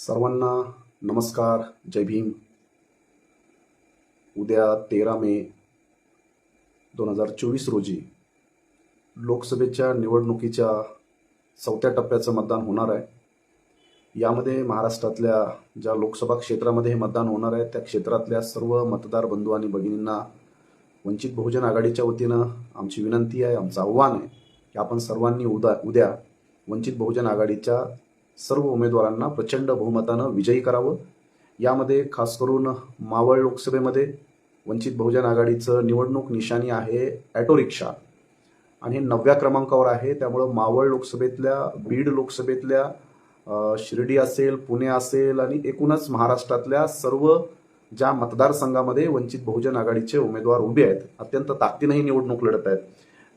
सर्वांना नमस्कार जय भीम. उद्या तेरा मे दोन हजार चोवीस रोजी लोकसभेच्या निवडणुकीच्या चौथ्या टप्प्याचं मतदान होणार आहे. यामध्ये महाराष्ट्रातल्या ज्या लोकसभा क्षेत्रामध्ये हे मतदान होणार आहे त्या क्षेत्रातल्या सर्व मतदार बंधू आणि भगिनींना वंचित बहुजन आघाडीच्या वतीनं आमची विनंती आहे आमचं आव्हान आहे की आपण सर्वांनी उद्या उद्या वंचित बहुजन आघाडीच्या सर्व उमेदवारांना प्रचंड बहुमतानं विजयी करावं. यामध्ये खास करून मावळ लोकसभेमध्ये वंचित बहुजन आघाडीचं निवडणूक निशाणी आहे ॲटो रिक्षा आणि हे नवव्या क्रमांकावर आहे. त्यामुळं मावळ लोकसभेतल्या बीड लोकसभेतल्या शिर्डी असेल पुणे असेल आणि एकूणच महाराष्ट्रातल्या सर्व ज्या मतदारसंघामध्ये वंचित बहुजन आघाडीचे उमेदवार उभे आहेत अत्यंत ताकदीनं ही निवडणूक लढत आहेत.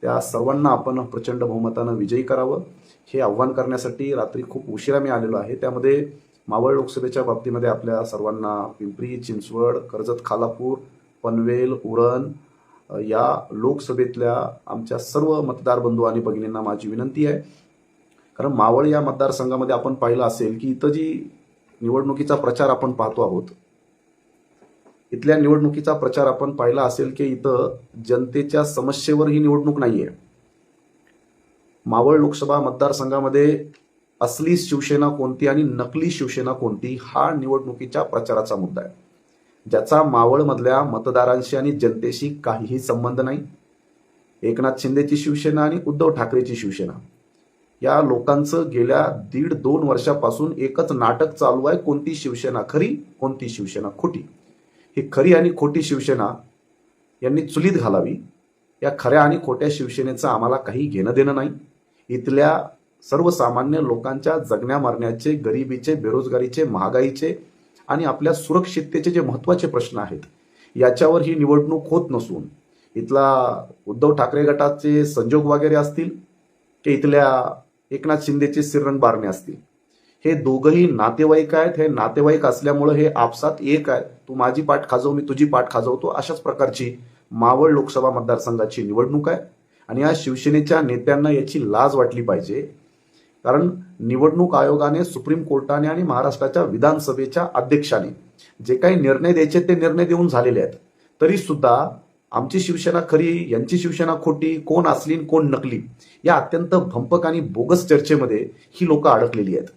त्या सर्वांना आपण प्रचंड बहुमतानं विजयी करावं. हे आव्हान करण्यासाठी रात्री खूप उशिरा मी आलेलो आहे. त्यामध्ये मावळ लोकसभेच्या बाबतीमध्ये आपल्या सर्वांना पिंपरी चिंचवड कर्जत खालापूर पनवेल उरण या लोकसभेतल्या आमच्या सर्व मतदार बंधू आणि भगिनींना माझी विनंती आहे. कारण मावळ या मतदारसंघामध्ये आपण पाहिलं असेल की इथं जी निवडणुकीचा प्रचार आपण पाहतो आहोत इथल्या निवडणुकीचा प्रचार आपण पाहिला असेल की इथं जनतेच्या समस्येवर ही निवडणूक नाहीये. मावळ लोकसभा मतदारसंघामध्ये असली शिवसेना कोणती आणि नकली शिवसेना कोणती हा निवडणुकीच्या प्रचाराचा मुद्दा आहे. ज्याचा मावळमधल्या मतदारांशी आणि जनतेशी काहीही संबंध नाही. एकनाथ शिंदेची शिवसेना आणि उद्धव ठाकरेची शिवसेना. या लोकांचं गेल्या दीड दोन वर्षापासून एकच नाटक चालू आहे कोणती शिवसेना खरी कोणती शिवसेना खोटी. ही खरी आणि खोटी शिवसेना यांनी चुलीत घालावी. या खऱ्या आणि खोट्या शिवसेनेचं आम्हाला काही घेणं देणं नाही. इथल्या सर्वसामान्य लोकांच्या जगण्या मारण्याचे गरिबीचे बेरोजगारीचे महागाईचे आणि आपल्या सुरक्षिततेचे जे महत्त्वाचे प्रश्न आहेत याच्यावर ही निवडणूक होत नसून इथला उद्धव ठाकरे गटाचे संजोग वगैरे असतील की इथल्या एकनाथ शिंदेचे श्रीरंग बारणे असतील हे दोघंही नातेवाईक आहेत हे नातेवाईक असल्यामुळे हे आपसात एक आहे. तू माझी पाठ खाजव मी तुझी पाठ खाजवतो अशाच प्रकारची मावळ लोकसभा मतदारसंघाची निवडणूक आहे. आणि या शिवसेनेच्या नेत्यांना याची लाज वाटली पाहिजे. कारण निवडणूक आयोगाने सुप्रीम कोर्टाने आणि महाराष्ट्राच्या विधानसभेच्या अध्यक्षाने जे काही निर्णय द्यायचे ते निर्णय देऊन झालेले आहेत. तरी सुद्धा आमची शिवसेना खरी यांची शिवसेना खोटी कोण असली आणि कोण नकली या अत्यंत भंपक आणि बोगस चर्चेमध्ये ही लोक अडकलेली आहेत.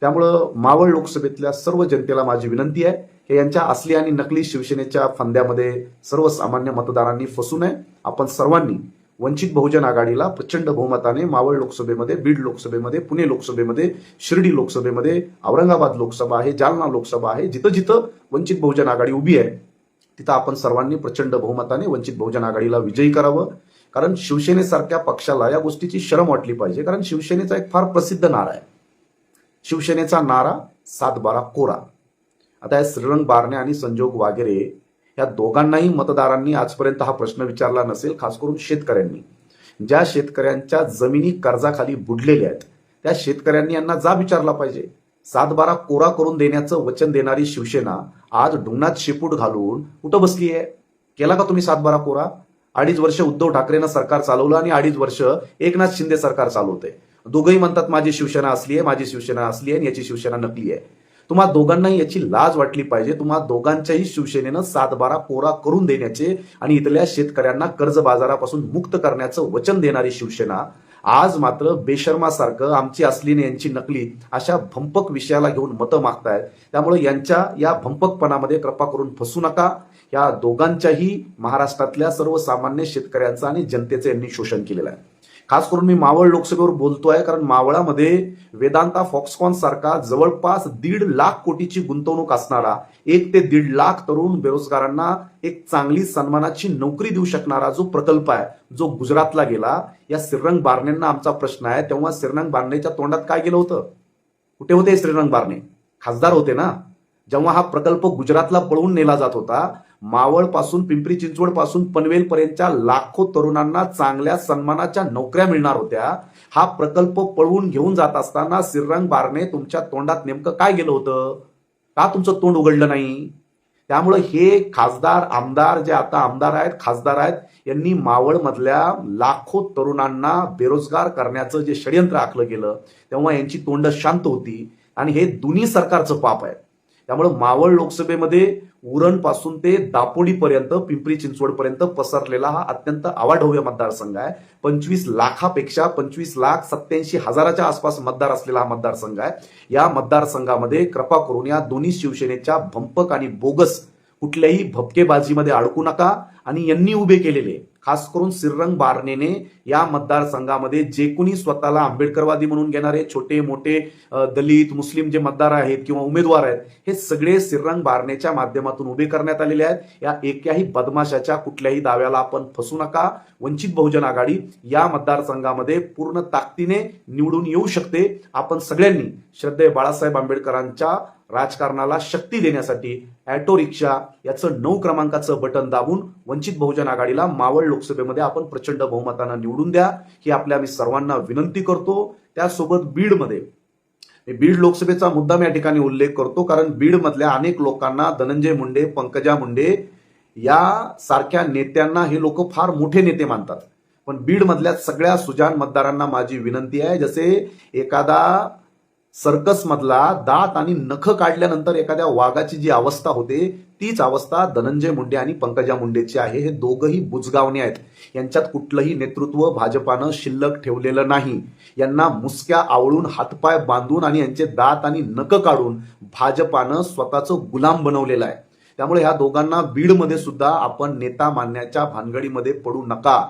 त्यामुळं मावळ लोकसभेतल्या सर्व जनतेला माझी विनंती आहे की यांच्या असली आणि नकली शिवसेनेच्या फंद्यामध्ये सर्वसामान्य मतदारांनी फसू नये. आपण सर्वांनी वंचित बहुजन आघाडीला प्रचंड बहुमताने मावळ लोकसभेमध्ये बीड लोकसभेमध्ये पुणे लोकसभेमध्ये शिर्डी लोकसभेमध्ये औरंगाबाद लोकसभा आहे जालना लोकसभा आहे जिथं जिथं वंचित बहुजन आघाडी उभी आहे तिथं आपण सर्वांनी प्रचंड बहुमताने वंचित बहुजन आघाडीला विजयी करावं. कारण शिवसेनेसारख्या पक्षाला या गोष्टीची शरम वाटली पाहिजे. कारण शिवसेनेचा एक फार प्रसिद्ध नारा आहे. शिवसेनेचा नारा सात बारा कोरा. आता या श्रीरंग बारणे आणि संजोग वागेरे या दोघांनाही मतदारांनी आजपर्यंत हा प्रश्न विचारला नसेल खास करून शेतकऱ्यांनी. ज्या शेतकऱ्यांच्या जमिनी कर्जाखाली बुडलेल्या आहेत त्या शेतकऱ्यांनी यांना जा विचारला पाहिजे. सातबारा कोरा करून देण्याचं वचन देणारी शिवसेना आज डुंगणात शेपूट घालून कुठं बसली आहे? केला का तुम्ही सातबारा कोरा? अडीच वर्ष उद्धव ठाकरेनं सरकार चालवलं आणि अडीच वर्ष एकनाथ शिंदे सरकार चालवते दोघंही म्हणतात माझी शिवसेना असली आहे माझी शिवसेना असली आहे आणि याची शिवसेना नकली आहे. तुम्हा दोघांनाही याची लाज वाटली पाहिजे. तुम्हा दोघांच्याही शिवसेनेनं सातबारा कोरा करून देण्याचे आणि इथल्या शेतकऱ्यांना कर्ज बाजारापासून मुक्त करण्याचं वचन देणारी शिवसेना आज मात्र बेशर्मासारखं आमची असली यांची नकली अशा भंपक विषयाला घेऊन मतं मागतायत. त्यामुळे यांच्या या भंपकपणामध्ये कृपा करून फसू नका. या दोघांच्याही महाराष्ट्रातल्या सर्वसामान्य शेतकऱ्यांचं आणि जनतेचं यांनी शोषण केलेलं आहे. खास करून मी मावळ लोकसभेवर बोलतोय कारण मावळामध्ये वेदांता फॉक्सकॉन सारखा जवळपास दीड लाख कोटीची गुंतवणूक असणारा एक ते दीड लाख तरुण बेरोजगारांना एक चांगली सन्मानाची नोकरी देऊ शकणारा जो प्रकल्प आहे जो गुजरातला गेला या श्रीरंग बारणेंना आमचा प्रश्न आहे. तेव्हा श्रीरंग बारणेच्या तोंडात काय गेलं होतं? कुठे होते श्रीरंग बारणे? खासदार होते ना? जेव्हा हा प्रकल्प गुजरातला पळवून नेला जात होता मावळपासून पिंपरी चिंचवडपासून पनवेल पर्यंतच्या लाखो तरुणांना चांगल्या सन्मानाच्या नोकऱ्या मिळणार होत्या. हा प्रकल्प पळवून घेऊन जात असताना श्रीरंग बारने तुमच्या तोंडात नेमकं काय गेलं होतं? का तुमचं तोंड उघडलं नाही? त्यामुळे हे खासदार आमदार जे आता आमदार आहेत खासदार आहेत यांनी मावळ मधल्या लाखो तरुणांना बेरोजगार करण्याचं जे षडयंत्र आखलं गेलं तेव्हा यांची तोंड शांत होती. आणि हे दोन्ही सरकारचं पाप आहे. त्यामुळे मावळ लोकसभेमध्ये उरणपासून ते दापोडीपर्यंत पिंपरी चिंचवडपर्यंत पसरलेला हा अत्यंत आवाढव्य मतदारसंघ आहे. पंचवीस लाखापेक्षा पंचवीस लाख सत्याऐंशी हजाराच्या आसपास मतदार असलेला हा मतदारसंघ आहे. या मतदारसंघामध्ये कृपा करून या दोन्ही शिवसेनेच्या भंपक आणि बोगस कुठल्याही भपकेबाजीमध्ये अडकू नका आणि यांनी उभे केलेले खास करून श्रीरंग बारणेने या मतदारसंघामध्ये जे कुणी स्वतःला आंबेडकरवादी म्हणून घेणारे छोटे मोठे दलित मुस्लिम जे मतदार आहेत किंवा उमेदवार आहेत हे सगळे श्रीरंग बारणेच्या माध्यमातून उभे करण्यात आलेले आहेत. या एक्याही बदमाशाच्या कुठल्याही दाव्याला आपण फसू नका. वंचित बहुजन आघाडी या मतदारसंघामध्ये पूर्ण ताकदीने निवडून येऊ शकते. आपण सगळ्यांनी श्रद्धे बाळासाहेब आंबेडकरांच्या राजकारणाला शक्ती देण्यासाठी ऑटो रिक्षा याचं नऊ क्रमांकाचं बटन दाबून वंचित बहुजन आघाडीला मावळ लोकसभेमध्ये आपण प्रचंड बहुमतानं निवडून द्या ही आपल्या मी सर्वांना विनंती करतो. त्यासोबत बीडमध्ये बीड लोकसभेचा मुद्दाम या ठिकाणी उल्लेख करतो कारण बीड मधल्या अनेक लोकांना धनंजय मुंडे पंकजा मुंडे या सारख्या नेत्यांना हे लोक फार मोठे नेते मानतात. पण बीड मधल्या सगळ्या सुजान मतदारांना माझी विनंती आहे जसे एखादा सर्कस मधला दात आणि नख काढल्यानंतर एखाद्या वाघाची जी अवस्था होते तीच अवस्था धनंजय मुंडे आणि पंकजा मुंडेची आहे. हे दोघंही बुजगावणे आहेत. यांच्यात कुठलंही नेतृत्व भाजपानं शिल्लक ठेवलेलं नाही. यांना मुसक्या आवळून हातपाय बांधून आणि यांचे दात आणि नकं काढून भाजपानं स्वतःचं गुलाम बनवलेलं आहे. त्यामुळे ह्या दोघांना बीडमध्ये सुद्धा आपण नेता मानण्याच्या भानगडीमध्ये पडू नका.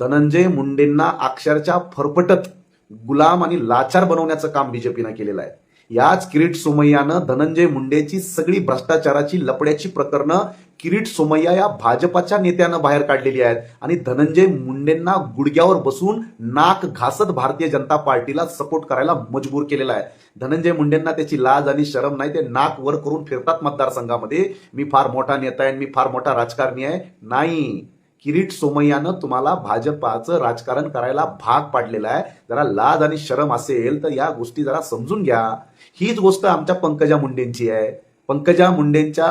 धनंजय मुंडेंना अक्षरशः फरफटत गुलाम आणि लाचार बनवण्याचं काम बीजेपीनं केलेलं आहे. याच किरीट सोमय्यानं धनंजय मुंडेची सगळी भ्रष्टाचाराची लपड्याची प्रकरणं किरीट सोमय्या या भाजपाच्या नेत्यानं बाहेर काढलेली आहेत. आणि धनंजय मुंडेंना गुडघ्यावर बसून नाक घासत भारतीय जनता पार्टीला सपोर्ट करायला मजबूर केलेला आहे. धनंजय मुंडेंना त्याची लाज आणि शरम नाही ते नाक वर करून फिरतात मतदारसंघामध्ये. मी फार मोठा नेता आहे आणि मी फार मोठा राजकारणी आहे. नाही. किरीट सोमय्यानं तुम्हाला भाजपाचं राजकारण करायला भाग पाडलेला आहे. जरा लाज आणि शरम असेल तर या गोष्टी जरा समजून घ्या. हीच गोष्ट आमच्या पंकजा मुंडेंची आहे. पंकजा मुंडेंच्या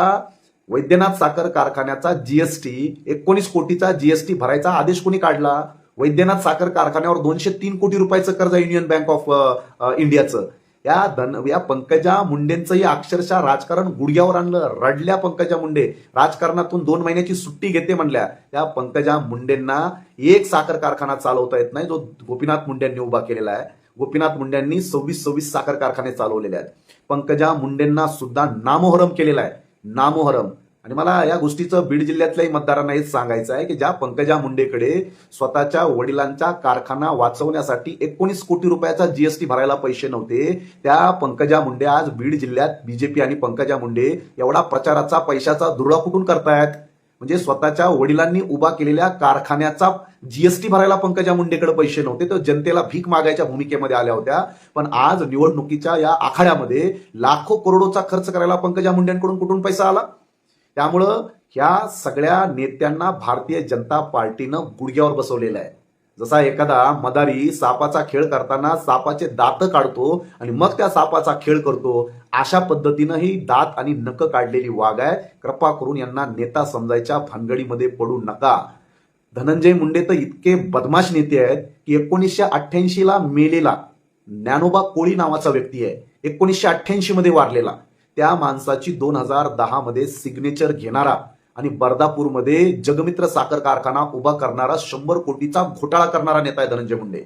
वैद्यनाथ साखर कारखान्याचा जीएसटी एकोणीस कोटीचा जीएसटी भरायचा आदेश कोणी काढला? वैद्यनाथ साखर कारखान्यावर दोनशे तीन कोटी रुपयाचं कर्ज युनियन बँक ऑफ इंडियाचं. या धन या पंकजा मुंडेंचंही अक्षरशः राजकारण गुडघ्यावर आणलं. रडल्या पंकजा मुंडे. राजकारणातून दोन महिन्याची सुट्टी घेते म्हणल्या. त्या पंकजा मुंडेंना एक साखर कारखाना चालवता येत नाही. जो गोपीनाथ मुंडेंनी उभा केलेला आहे. गोपीनाथ मुंडेंनी सव्वीस सव्वीस साखर कारखाने चालवलेले आहेत. पंकजा मुंडेंना सुद्धा नामोहरम केलेला आहे. नामोहरम. आणि मला या गोष्टीचं बीड जिल्ह्यातल्याही मतदारांना हेच सांगायचं आहे की ज्या पंकजा मुंडेकडे स्वतःच्या वडिलांचा कारखाना वाचवण्यासाठी एकोणीस कोटी रुपयाचा जीएसटी भरायला पैसे नव्हते त्या पंकजा मुंडे आज बीड जिल्ह्यात बीजेपी आणि पंकजा मुंडे एवढा प्रचाराचा पैशाचा दुर्डा कुठून करतायत? म्हणजे स्वतःच्या वडिलांनी उभा केलेल्या कारखान्याचा जीएसटी भरायला पंकजा मुंडेकडे पैसे नव्हते तर जनतेला भीक मागायच्या भूमिकेमध्ये आल्या होत्या. पण आज निवडणुकीच्या या आखाड्यामध्ये लाखो करोडोचा खर्च करायला पंकजा मुंडेंकडून कुठून पैसा आला? त्यामुळं ह्या सगळ्या नेत्यांना भारतीय जनता पार्टीनं गुडघ्यावर बसवलेलं आहे. जसा एखादा मदारी सापाचा खेळ करताना सापाचे दात काढतो आणि मग त्या सापाचा खेळ करतो अशा पद्धतीनं ही दात आणि नख काढलेली वाघ आहे. कृपा करून यांना नेता समजायच्या भानगडीमध्ये पडू नका. धनंजय मुंडे तर इतके बदमाश नेते आहेत की एकोणीसशे अठ्ठ्याऐंशी ला मेलेला ज्ञानोबा कोळी नावाचा व्यक्ती आहे. एकोणीसशे अठ्ठ्याऐंशी मध्ये वारलेला. त्या माणसाची दोन हजार दहा मध्ये सिग्नेचर घेणारा. आणि बर्दापूरमध्ये जगमित्र साखर कारखाना उभा करणारा शंभर कोटीचा घोटाळा करणारा नेता आहे धनंजय मुंडे.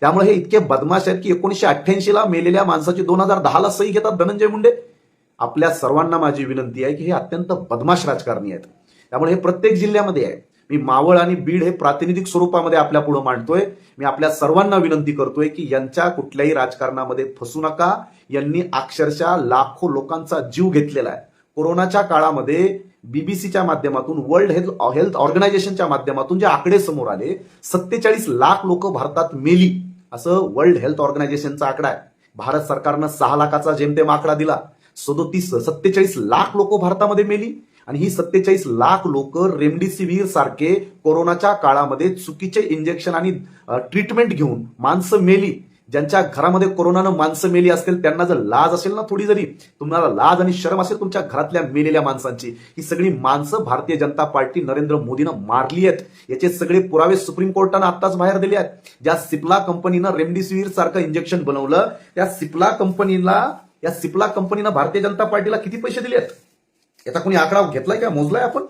त्यामुळे हे इतके बदमाश आहेत की एकोणीशे अठ्ठ्याऐंशी ला मेलेल्या माणसाची दोन हजार दहा ला सही घेतात धनंजय मुंडे. आपल्या सर्वांना माझी विनंती आहे की हे अत्यंत बदमाश राजकारणी आहेत. त्यामुळे हे प्रत्येक जिल्ह्यामध्ये आहे. मी मावळ आणि बीड हे प्रातिनिधिक स्वरूपामध्ये आपल्या पुढे मांडतोय. मी आपल्या सर्वांना विनंती करतोय की यांच्या कुठल्याही राजकारणामध्ये फसू नका. यांनी अक्षरशः लाखो लोकांचा जीव घेतलेला आहे. कोरोनाच्या काळामध्ये बीबीसीच्या माध्यमातून वर्ल्ड हेल्थ हेल्थ ऑर्गनायझेशनच्या माध्यमातून जे आकडे समोर आले सत्तेचाळीस लाख लोक भारतात मेली. असं वर्ल्ड हेल्थ ऑर्गनायझेशनचा आकडा आहे. भारत सरकारनं सहा लाखाचा जेमतेम आकडा दिला. सदोतीस सत्तेचाळीस लाख लोक भारतामध्ये मेली. आणि ही सत्तेचाळीस लाख लोक रेमडेसिवीर सारखे कोरोनाच्या काळामध्ये चुकीचे इंजेक्शन आणि ट्रीटमेंट घेऊन माणसं मेली. ज्यांच्या घरामध्ये कोरोनानं माणसं मेली असतील त्यांना जर लाज असेल ना थोडी जरी तुम्हाला लाज आणि शरम असेल तुमच्या घरातल्या मेलेल्या माणसांची ही सगळी माणसं भारतीय जनता पार्टी नरेंद्र मोदीनं मारली आहेत. याचे सगळे पुरावे सुप्रीम कोर्टानं आत्ताच बाहेर दिले आहेत. ज्या सिप्ला कंपनीनं रेमडेसिवीर सारखं इंजेक्शन बनवलं त्या सिप्ला कंपनीला या सिप्ला कंपनीनं भारतीय जनता पार्टीला किती पैसे दिले आहेत याचा कोणी आकडा घेतलाय का? मोजलाय आपण?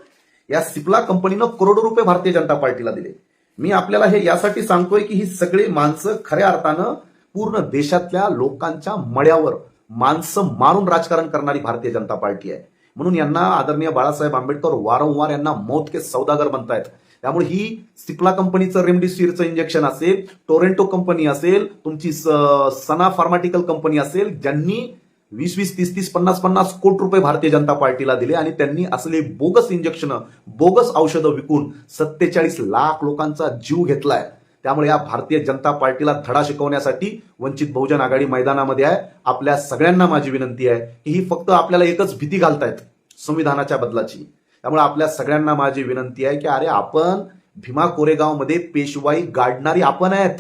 या सिप्ला कंपनीनं करोडो रुपये भारतीय जनता पार्टीला दिले. मी आपल्याला हे यासाठी सांगतोय की ही सगळी माणसं खऱ्या अर्थानं पूर्ण देशातल्या लोकांच्या मळ्यावर माणसं मारून राजकारण करणारी भारतीय जनता पार्टी आहे. म्हणून यांना आदरणीय बाळासाहेब आंबेडकर वारंवार यांना मौत के सौदागर म्हणतायत. त्यामुळे ही सिप्ला कंपनीचं रेमडेसिवीरचं इंजेक्शन असेल टोरेंटो कंपनी असेल तुमची स- सना फार्माटिकल कंपनी असेल ज्यांनी वीस वीस तीस तीस पन्नास पन्नास कोटी रुपये भारतीय जनता पार्टीला दिले आणि त्यांनी असले बोगस इंजेक्शन बोगस औषधं विकून सत्तेचाळीस लाख लोकांचा जीव घेतलाय. त्यामुळे या भारतीय जनता पार्टीला धडा शिकवण्यासाठी वंचित बहुजन आघाडी मैदानामध्ये आहे. आपल्या सगळ्यांना माझी विनंती आहे की ही फक्त आपल्याला एकच भीती घालतायत संविधानाच्या बदलाची. त्यामुळे आपल्या सगळ्यांना माझी विनंती आहे की अरे आपण भीमा कोरेगावमध्ये पेशवाई गाडणारी आपण आहेत.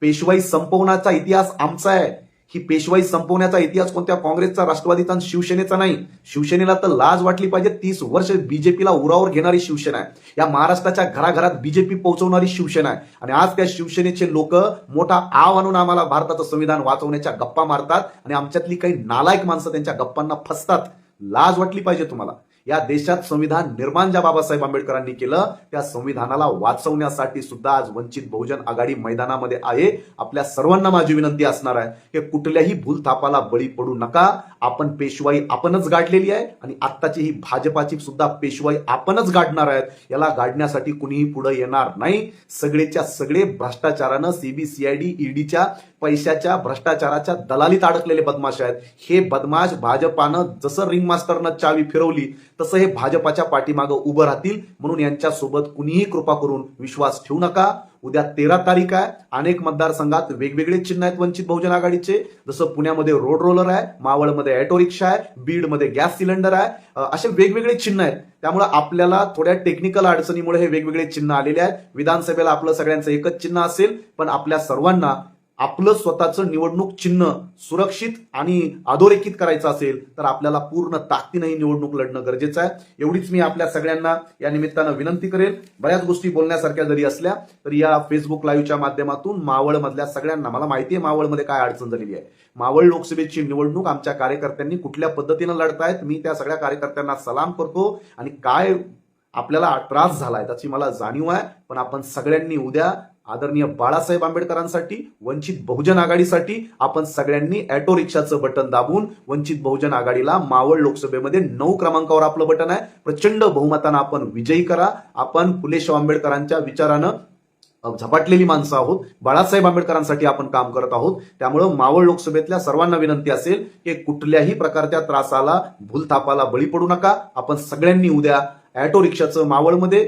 पेशवाई संपवण्याचा इतिहास आमचा आहे. ही पेशवाई संपवण्याचा इतिहास कोणत्या काँग्रेसचा राष्ट्रवादीचा आणि शिवसेनेचा नाही? शिवसेनेला तर लाज वाटली पाहिजे. तीस वर्ष बीजेपीला उरावर घेणारी शिवसेना आहे. या महाराष्ट्राच्या घराघरात बीजेपी पोहोचवणारी शिवसेना आहे. आणि आज त्या शिवसेनेचे लोक मोठा आव आणून आम्हाला भारताचं संविधान वाचवण्याच्या गप्पा मारतात आणि आमच्यातली काही नालायक माणसं त्यांच्या गप्पांना फसतात. लाज वाटली पाहिजे तुम्हाला. या देशात संविधान निर्माण ज्या बाबासाहेब आंबेडकरांनी केलं त्या संविधानाला वाचवण्यासाठी सुद्धा आज वंचित बहुजन आघाडी मैदानामध्ये आहे. आपल्या सर्वांना माझी विनंती असणार आहे की कुठल्याही भूलथापाला बळी पडू नका. आपण पेशवाई आपणच गाठलेली आहे आणि आत्ताची ही भाजपाची सुद्धा पेशवाई आपणच गाठणार आहेत. याला गाडण्यासाठी कुणीही पुढे येणार नाही. सगळेच्या सगळे भ्रष्टाचारानं सीबीसीआयडी ईडीच्या पैशाच्या भ्रष्टाचाराच्या दलालीत अडकलेले बदमाश आहेत. हे बदमाश भाजपानं जसं रिंग मास्टरनं चावी फिरवली तसं हे भाजपाच्या पाठीमागं उभं राहतील. म्हणून यांच्यासोबत कुणीही कृपा करून विश्वास ठेवू नका. उद्या तेरा तारीख आहे. अनेक मतदारसंघात वेगवेगळे चिन्ह आहेत वंचित बहुजन आघाडीचे. जसं पुण्यामध्ये रोड रोलर आहे मावळमध्ये ऑटो रिक्षा आहे बीडमध्ये गॅस सिलेंडर आहे. असे वेगवेगळे चिन्ह आहेत. त्यामुळे आपल्याला थोड्या टेक्निकल अडचणीमुळे हे वेगवेगळे चिन्ह आलेले आहेत. विधानसभेला आपलं सगळ्यांचं एकच चिन्ह असेल पण आपल्या सर्वांना आपलं स्वतःचं निवडणूक चिन्ह सुरक्षित आणि अधोरेखित करायचं असेल तर आपल्याला पूर्ण ताकदीनं ही निवडणूक लढणं गरजेचं आहे. एवढीच मी आपल्या सगळ्यांना या निमित्तानं विनंती करेल बऱ्याच गोष्टी बोलण्यासारख्या जरी असल्या तरी या फेसबुक लाईव्हच्या माध्यमातून मावळमधल्या सगळ्यांना मला माहिती आहे मावळमध्ये काय अडचण झालेली आहे. मावळ लोकसभेची निवडणूक आमच्या कार्यकर्त्यांनी कुठल्या पद्धतीनं लढतायत मी त्या सगळ्या कार्यकर्त्यांना सलाम करतो. आणि काय आपल्याला त्रास झालाय त्याची मला जाणीव आहे. पण आपण सगळ्यांनी उद्या आदरणीय बाळासाहेब आंबेडकरांसाठी वंचित बहुजन आघाडीसाठी आपण सगळ्यांनी ऑटो रिक्षाचं बटन दाबून वंचित बहुजन आघाडीला मावळ लोकसभेमध्ये नऊ क्रमांकावर आपलं बटन आहे. प्रचंड बहुमतानं आपण विजयी करा. आपण फुले शाहू आंबेडकरांच्या विचारानं झपाटलेली माणसं आहोत. बाळासाहेब आंबेडकरांसाठी आपण काम करत आहोत. त्यामुळं मावळ लोकसभेतल्या सर्वांना विनंती असेल की कुठल्याही प्रकारच्या त्रासाला भूलथापाला बळी पडू नका. आपण सगळ्यांनी उद्या ऑटो रिक्षाचं मावळमध्ये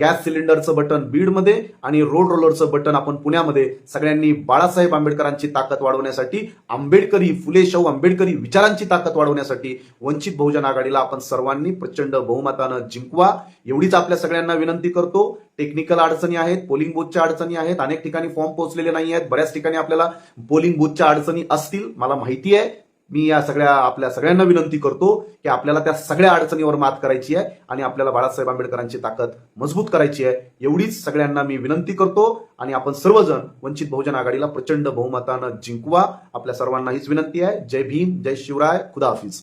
गॅस सिलेंडरचं बटन बीडमध्ये आणि रोड रोलरचं बटन आपण पुण्यामध्ये. सगळ्यांनी बाळासाहेब आंबेडकरांची ताकद वाढवण्यासाठी आंबेडकरी फुले शाहू आंबेडकरी विचारांची ताकद वाढवण्यासाठी वंचित बहुजन आघाडीला आपण सर्वांनी प्रचंड बहुमतानं जिंकवा. एवढीच आपल्या सगळ्यांना विनंती करतो. टेक्निकल अडचणी आहेत पोलिंग बूथच्या अडचणी आहेत अनेक ठिकाणी फॉर्म पोहोचलेले नाही आहेत. बऱ्याच ठिकाणी आपल्याला पोलिंग बूथच्या अडचणी असतील मला माहिती आहे. मी या सगळ्या आपल्या सगळ्यांना विनंती करतो की आपल्याला त्या सगळ्या अडचणीवर मात करायची आहे आणि आपल्याला बाळासाहेब आंबेडकरांची ताकद मजबूत करायची आहे. एवढीच सगळ्यांना मी विनंती करतो आणि आपण सर्वजण वंचित बहुजन आघाडीला प्रचंड बहुमतानं जिंकवा. आपल्या सर्वांना हीच विनंती आहे. जय भीम जय शिवराय. खुदा हाफिज.